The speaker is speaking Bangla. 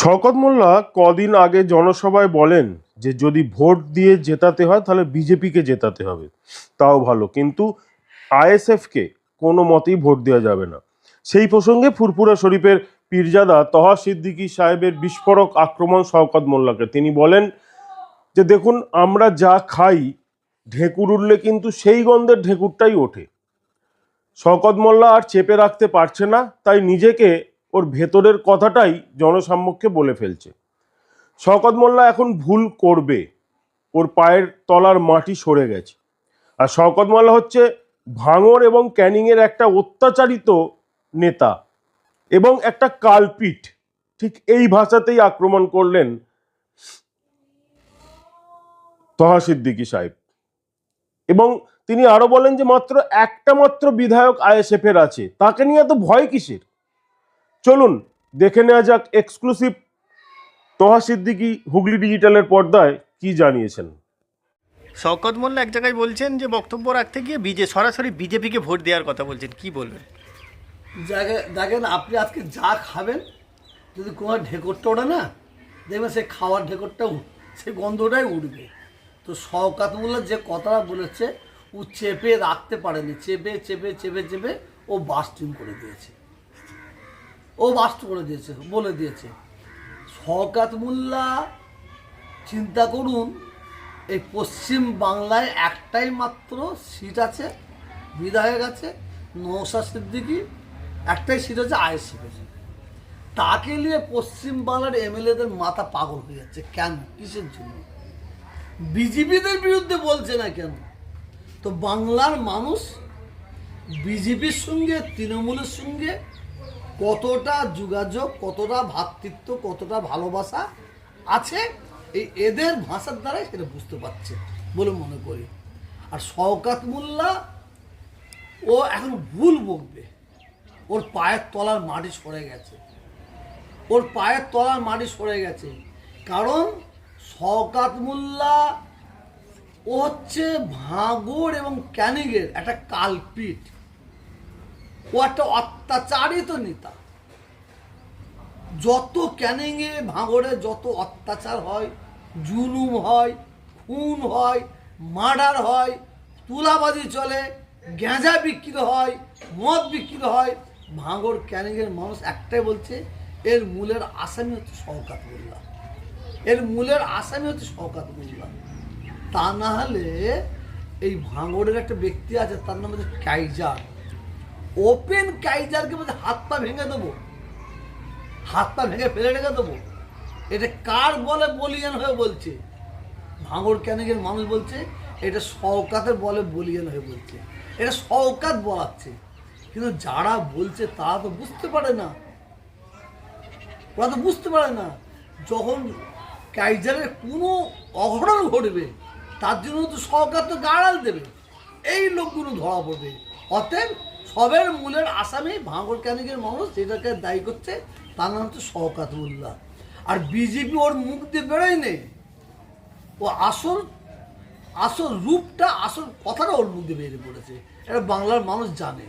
শওকত মোল্লা কদিন আগে জনসভায় বলেন যে যদি ভোট দিয়ে জেতাতে হয়, তাহলে বিজেপিকে জেতাতে হবে। তাও ভালো, কিন্তু আইএসএফকে কোনো মতেই ভোট দেওয়া যাবে না। সেই প্রসঙ্গে ফুরপুরা শরীফের পীরজাদা তহা সিদ্দিকী সাহেবের বিস্ফোরক আক্রমণ শওকত মোল্লাকে। তিনি বলেন যে, দেখুন, আমরা যা খাই, ঢেকুর উঠলে কিন্তু সেই গন্ধের ঢেকুরটাই ওঠে। শওকত মোল্লা আর চেপে রাখতে পারছে না, তাই নিজেকে ওর ভেতরের কথাটাই জনসাম্মুখে বলে ফেলছে। শওকত মোল্লা এখন ভুল করবে। ওর পায়ের তলার মাটি সরে গেছে। আর শওকত মোল্লা হচ্ছে ভাঙর এবং ক্যানিংয়ের একটা অত্যাচারিত নেতা এবং একটা কালপিট। ঠিক এই ভাষাতেই আক্রমণ করলেন তহা সিদ্দিকী সাহেব। এবং তিনি আরও বলেন যে, মাত্র একটা মাত্র বিধায়ক আইএসএফ এর আছে। তাকে নিয়ে এত ভয় কিসের? চলুন দেখে নেওয়া যাক এক্সক্লুসিভ তোহা সিদ্দিকী হুগলি ডিজিটালের পর্দায় কি জানিয়েছেন। শওকত মোল্লা এক জায়গায় বলছেন যে বক্তব্য রাখতে গিয়ে বিজে সরাসরি বিজেপিকে ভোট দেওয়ার কথা বলছেন। কি বলবেন? দেখেন আপনি আজকে যা খাবেন যদি কোনো ঢেকরটা ওঠে না দেখবেন সে খাওয়ার ঢেকরটা উঠ- সেই গন্ধটাই উঠবে। তো শওকাত মোল্লা যে কথাটা বলেছে ও চেপে রাখতে পারেনি চেপে চেপে চেপে চেপে ও বাস্টিং করে দিয়েছে। ও বাস্ট করে দিয়েছে, বলে দিয়েছে। শওকাত মোল্লা, চিন্তা করুন, এই পশ্চিম বাংলায় একটাই মাত্র সিট আছে, বিধায়ক আছে নৌসা সিদ্দিকি, একটাই সিট আছে আইএসএফের তাকে নিয়ে পশ্চিম বাংলার এমএলএদের মাথা পাগল হয়ে যাচ্ছে। কেন? কিসের জন্য? বিজেপিদের বিরুদ্ধে বলছে না কেন? তো বাংলার মানুষ বিজেপির সঙ্গে, তৃণমূলের সঙ্গে কতটা যোগাযোগ, কতটা ভ্রাতৃত্ব কতটা ভালোবাসা আছে, এই এদের ভাষার দ্বারাই সেটা বুঝতে পারছে বলে মনে করি। আর শওকাত মোল্লা, ও এখন ভুল বকবে ওর পায়ের তলার মাটি সরে গেছে। ওর পায়ের তলার মাটি সরে গেছে। কারণ শওকাত মোল্লা, ও হচ্ছে ভাঙড় এবং ক্যানিংয়ের একটা কালপিট ও একটা অত্যাচারিত নেতা। যত ক্যানিংয়ে ভাঙড়ে যত অত্যাচার হয়, জুলুম হয়, খুন হয়, মার্ডার হয়, তুলাবাজি চলে, গ্যাঁজা বিক্রি হয়, মদ বিক্রি হয়, ভাঙড় ক্যানিংয়ের মানুষ একটাই বলছে, এর মূলের আসামি হচ্ছে শওকাত মোল্লা। এর মূলের আসামি হচ্ছে শওকাত মোল্লা। তা না হলে এই ভাঙড়ের একটা ব্যক্তি আছে, তার নাম হচ্ছে কাইজার। ওপেন কাইজারকে বলছে হাত পা ভেঙে দেবো। হাত পা ভেঙে ফেলে রেখে দেবো। এটা কার বলে বলিয়ান হয়ে বলছে? ভাঙড় ক্যানিকের মানুষ বলছে, এটা শওকাতের বলে বলিয়ান হয়ে বলছে। এটা শওকাত বলাচ্ছে। কিন্তু যারা বলছে, তারা তো বুঝতে পারে না। ওরা তো বুঝতে পারে না। যখন কাইজারের কোনো অঘটন ঘটবে, তার জন্য তো সরকার তো গাড়াল দেবে। এই লোকগুলো ধরা পড়বে। অতএব সবের মূলের আসামি ভাঙর ক্যানিকের মানুষ, যেটাকে দায়ী করছে তার নাম হচ্ছে শওকাতুল্লাহ আর বিজেপি ওর মুখ দিয়ে বেরোয় নেই। ও আসল আসল রূপটা, আসল কথাটা ওর মুখ দিয়ে বেরিয়ে পড়েছে। এটা বাংলার মানুষ জানে।